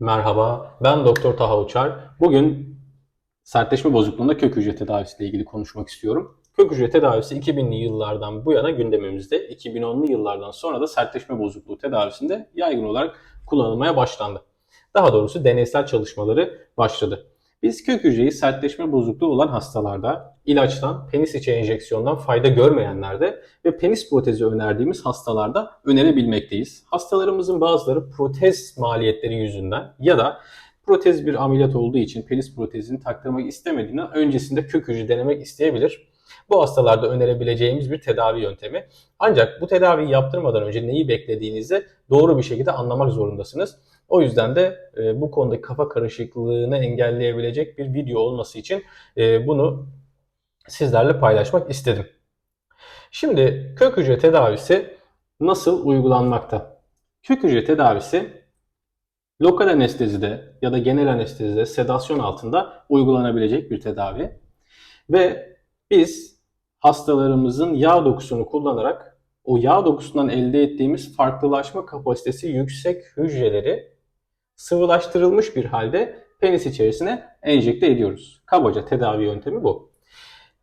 Merhaba, ben Doktor Taha Uçar. Bugün sertleşme bozukluğunda kök hücre tedavisiyle ilgili konuşmak istiyorum. Kök hücre tedavisi 2000'li yıllardan bu yana gündemimizde. 2010'lu yıllardan sonra da sertleşme bozukluğu tedavisinde yaygın olarak kullanılmaya başlandı. Daha doğrusu deneysel çalışmaları başladı. Biz kök hücreyi sertleşme bozukluğu olan hastalarda, ilaçtan, penis içi enjeksiyondan fayda görmeyenlerde ve penis protezi önerdiğimiz hastalarda önerebilmekteyiz. Hastalarımızın bazıları protez maliyetleri yüzünden ya da protez bir ameliyat olduğu için penis protezini taktırmak istemediğinden öncesinde kök hücre denemek isteyebilir. Bu hastalarda önerebileceğimiz bir tedavi yöntemi. Ancak bu tedaviyi yaptırmadan önce neyi beklediğinizi doğru bir şekilde anlamak zorundasınız. O yüzden de e, bu konudaki kafa karışıklığını engelleyebilecek bir video olması için e, bunu sizlerle paylaşmak istedim. Şimdi kök hücre tedavisi nasıl uygulanmakta? Kök hücre tedavisi lokal anestezide ya da genel anestezide sedasyon altında uygulanabilecek bir tedavi. Ve biz hastalarımızın yağ dokusunu kullanarak o yağ dokusundan elde ettiğimiz farklılaşma kapasitesi yüksek hücreleri sıvılaştırılmış bir halde penis içerisine enjekte ediyoruz. Kabaca tedavi yöntemi bu.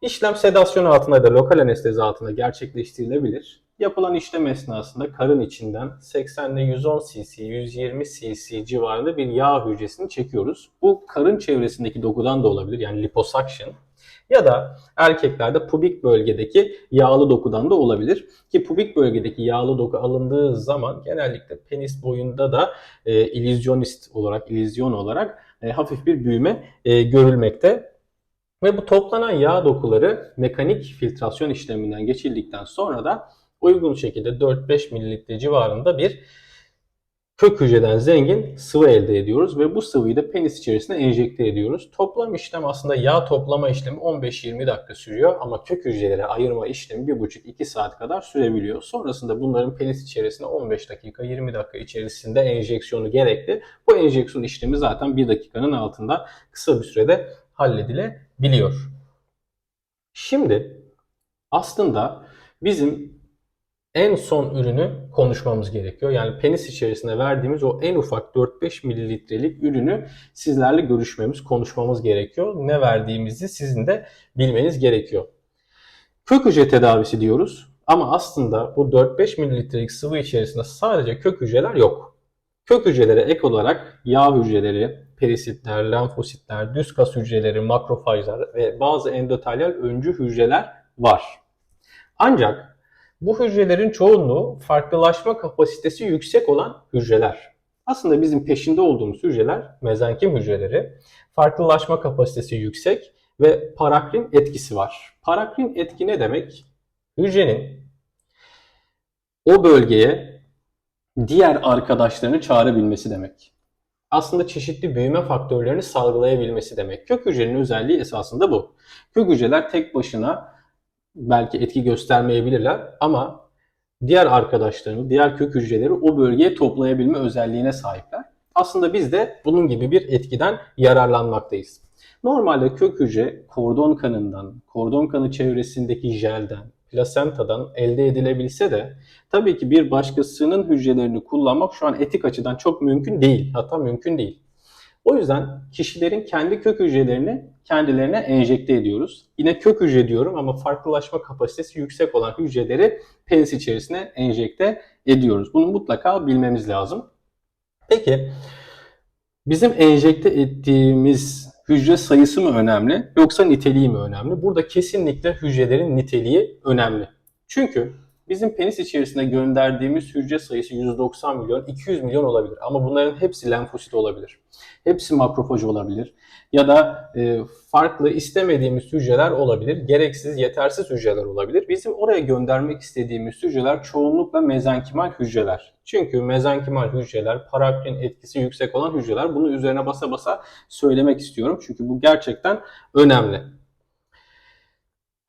İşlem sedasyon altında da lokal anestezi altında gerçekleştirilebilir. Yapılan işlem esnasında karın içinden 80 ile 110 cc, 120 cc civarında bir yağ hücresini çekiyoruz. Bu karın çevresindeki dokudan da olabilir yani liposuction ya da erkeklerde pubik bölgedeki yağlı dokudan da olabilir. Ki pubik bölgedeki yağlı doku alındığı zaman genellikle penis boyunda da e, illüzyonist olarak, illüzyon olarak e, hafif bir büyüme e, görülmekte. Ve bu toplanan yağ dokuları mekanik filtrasyon işleminden geçildikten sonra da uygun şekilde 4-5 mililitre civarında bir kök hücreden zengin sıvı elde ediyoruz ve bu sıvıyı da penis içerisine enjekte ediyoruz. Toplam işlem aslında yağ toplama işlemi 15-20 dakika sürüyor ama kök hücrelere ayırma işlemi 1,5-2 saat kadar sürebiliyor. Sonrasında bunların penis içerisine 15 dakika 20 dakika içerisinde enjeksiyonu gerekli. Bu enjeksiyon işlemi zaten 1 dakikanın altında kısa bir sürede halledilebiliyor. Şimdi aslında bizim en son ürünü konuşmamız gerekiyor. Yani penis içerisine verdiğimiz o en ufak 4-5 mililitrelik ürünü sizlerle görüşmemiz, konuşmamız gerekiyor. Ne verdiğimizi sizin de bilmeniz gerekiyor. Kök hücre tedavisi diyoruz ama aslında bu 4-5 mililitrelik sıvı içerisinde sadece kök hücreler yok. Kök hücrelere ek olarak yağ hücreleri, perisitler, lenfositler, düz kas hücreleri, makrofajlar ve bazı endotelyal öncü hücreler var. Ancak bu hücrelerin çoğunluğu farklılaşma kapasitesi yüksek olan hücreler. Aslında bizim peşinde olduğumuz hücreler mezenkim hücreleri. Farklılaşma kapasitesi yüksek ve parakrin etkisi var. Parakrin etki ne demek? Hücrenin o bölgeye diğer arkadaşlarını çağırabilmesi demek. Aslında çeşitli büyüme faktörlerini salgılayabilmesi demek. Kök hücrenin özelliği esasında bu. Kök hücreler tek başına belki etki göstermeyebilirler ama diğer arkadaşlarını, diğer kök hücreleri o bölgeye toplayabilme özelliğine sahipler. Aslında biz de bunun gibi bir etkiden yararlanmaktayız. Normalde kök hücre kordon kanından, kordon kanı çevresindeki jelden, plasentadan elde edilebilse de tabii ki bir başkasının hücrelerini kullanmak şu an etik açıdan çok mümkün değil. Hatta mümkün değil. O yüzden kişilerin kendi kök hücrelerini kendilerine enjekte ediyoruz. Yine kök hücre diyorum ama farklılaşma kapasitesi yüksek olan hücreleri penis içerisine enjekte ediyoruz. Bunu mutlaka bilmemiz lazım. Peki bizim enjekte ettiğimiz hücre sayısı mı önemli yoksa niteliği mi önemli? Burada kesinlikle hücrelerin niteliği önemli. Çünkü bizim penis içerisine gönderdiğimiz hücre sayısı 190 milyon, 200 milyon olabilir. Ama bunların hepsi lenfosit olabilir. Hepsi makrofaj olabilir. Ya da e, farklı istemediğimiz hücreler olabilir. Gereksiz, yetersiz hücreler olabilir. Bizim oraya göndermek istediğimiz hücreler çoğunlukla mezenkimal hücreler. Çünkü mezenkimal hücreler, parakrin etkisi yüksek olan hücreler. Bunu üzerine basa basa söylemek istiyorum. Çünkü bu gerçekten önemli.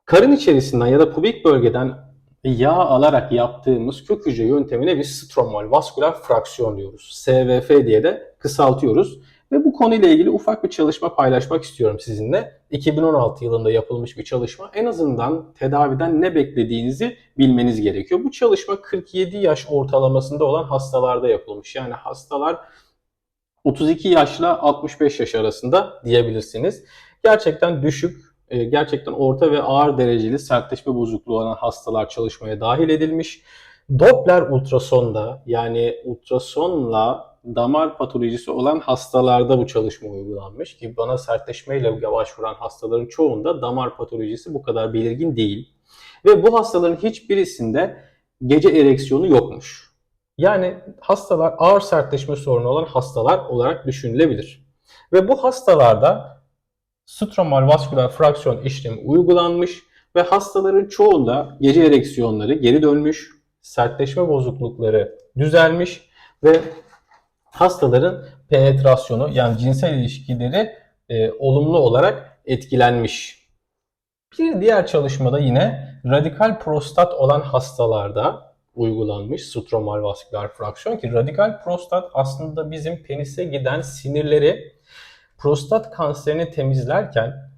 Karın içerisinden ya da pubik bölgeden yağ alarak yaptığımız kök hücre yöntemine biz stromal vasküler fraksiyon diyoruz. SVF diye de kısaltıyoruz. Ve bu konuyla ilgili ufak bir çalışma paylaşmak istiyorum sizinle. 2016 yılında yapılmış bir çalışma. En azından tedaviden ne beklediğinizi bilmeniz gerekiyor. Bu çalışma 47 yaş ortalamasında olan hastalarda yapılmış. Yani hastalar 32 yaşla 65 yaş arasında diyebilirsiniz. Gerçekten düşük, e, gerçekten orta ve ağır dereceli sertleşme bozukluğu olan hastalar çalışmaya dahil edilmiş. Doppler ultrasonda yani ultrasonla damar patolojisi olan hastalarda bu çalışma uygulanmış ki bana sertleşmeyle başvuran hastaların çoğunda damar patolojisi bu kadar belirgin değil. Ve bu hastaların hiçbirisinde gece ereksiyonu yokmuş. Yani hastalar ağır sertleşme sorunu olan hastalar olarak düşünülebilir. Ve bu hastalarda stromal vasküler fraksiyon işlemi uygulanmış ve hastaların çoğunda gece ereksiyonları geri dönmüş, sertleşme bozuklukları düzelmiş ve hastaların penetrasyonu yani cinsel ilişkileri e, olumlu olarak etkilenmiş. Bir diğer çalışmada yine radikal prostat olan hastalarda uygulanmış stromal vasküler fraksiyon ki radikal prostat aslında bizim penise giden sinirleri prostat kanserini temizlerken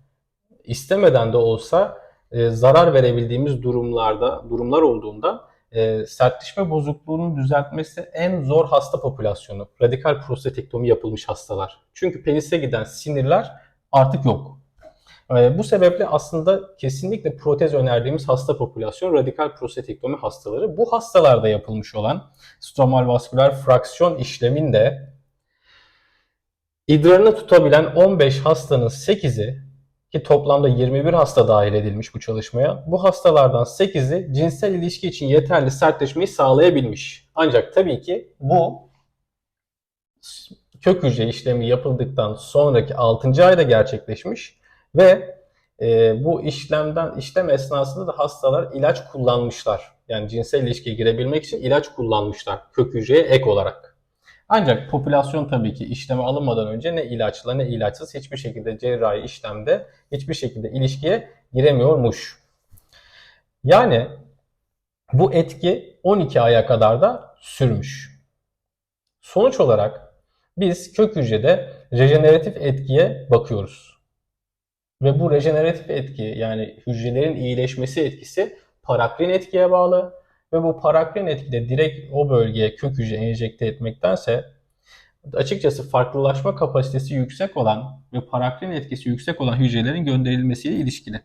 istemeden de olsa e, zarar verebildiğimiz durumlarda durumlar olduğunda e, sertleşme bozukluğunun düzeltmesi en zor hasta popülasyonu. Radikal prostatektomi yapılmış hastalar. Çünkü penise giden sinirler artık yok. E, bu sebeple aslında kesinlikle protez önerdiğimiz hasta popülasyon radikal prostatektomi hastaları. Bu hastalarda yapılmış olan stromal vasküler fraksiyon işleminde idrarını tutabilen 15 hastanın 8'i ki toplamda 21 hasta dahil edilmiş bu çalışmaya. Bu hastalardan 8'i cinsel ilişki için yeterli sertleşmeyi sağlayabilmiş. Ancak tabii ki bu kök hücre işlemi yapıldıktan sonraki 6. ayda gerçekleşmiş ve e, bu işlemden işlem esnasında da hastalar ilaç kullanmışlar. Yani cinsel ilişkiye girebilmek için ilaç kullanmışlar kök hücreye ek olarak. Ancak popülasyon tabii ki işleme alınmadan önce ne ilaçla ne ilaçsız hiçbir şekilde cerrahi işlemde hiçbir şekilde ilişkiye giremiyormuş. Yani bu etki 12 aya kadar da sürmüş. Sonuç olarak biz kök hücrede rejeneratif etkiye bakıyoruz. Ve bu rejeneratif etki yani hücrelerin iyileşmesi etkisi parakrin etkiye bağlı ve bu parakrin etkide direkt o bölgeye kök hücre enjekte etmektense açıkçası farklılaşma kapasitesi yüksek olan ve parakrin etkisi yüksek olan hücrelerin gönderilmesiyle ilişkili.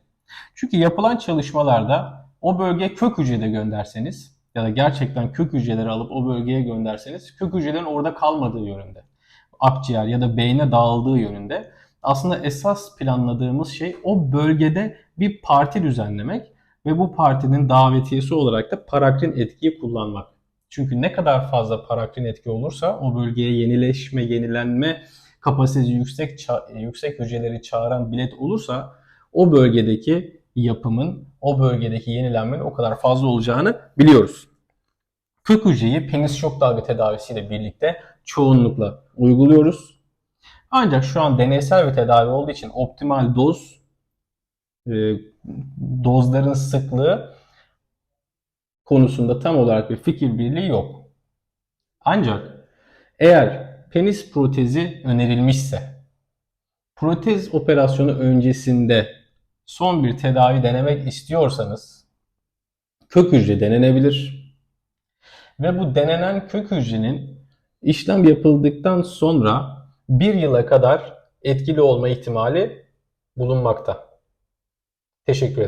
Çünkü yapılan çalışmalarda o bölgeye kök hücrede gönderseniz ya da gerçekten kök hücreleri alıp o bölgeye gönderseniz kök hücrelerin orada kalmadığı yönünde. Akciğer ya da beyne dağıldığı yönünde. Aslında esas planladığımız şey o bölgede bir parti düzenlemek ve bu partinin davetiyesi olarak da parakrin etkiyi kullanmak. Çünkü ne kadar fazla parakrin etki olursa o bölgeye yenileşme, yenilenme kapasitesi yüksek yüksek hücreleri çağıran bilet olursa o bölgedeki yapımın, o bölgedeki yenilenmenin o kadar fazla olacağını biliyoruz. Kök hücreyi penis şok dalga tedavisiyle birlikte çoğunlukla uyguluyoruz. Ancak şu an deneysel bir tedavi olduğu için optimal doz, e, dozların sıklığı konusunda tam olarak bir fikir birliği yok. Ancak eğer penis protezi önerilmişse, protez operasyonu öncesinde son bir tedavi denemek istiyorsanız kök hücre denenebilir. Ve bu denenen kök hücrenin işlem yapıldıktan sonra bir yıla kadar etkili olma ihtimali bulunmakta. Teşekkür ederim.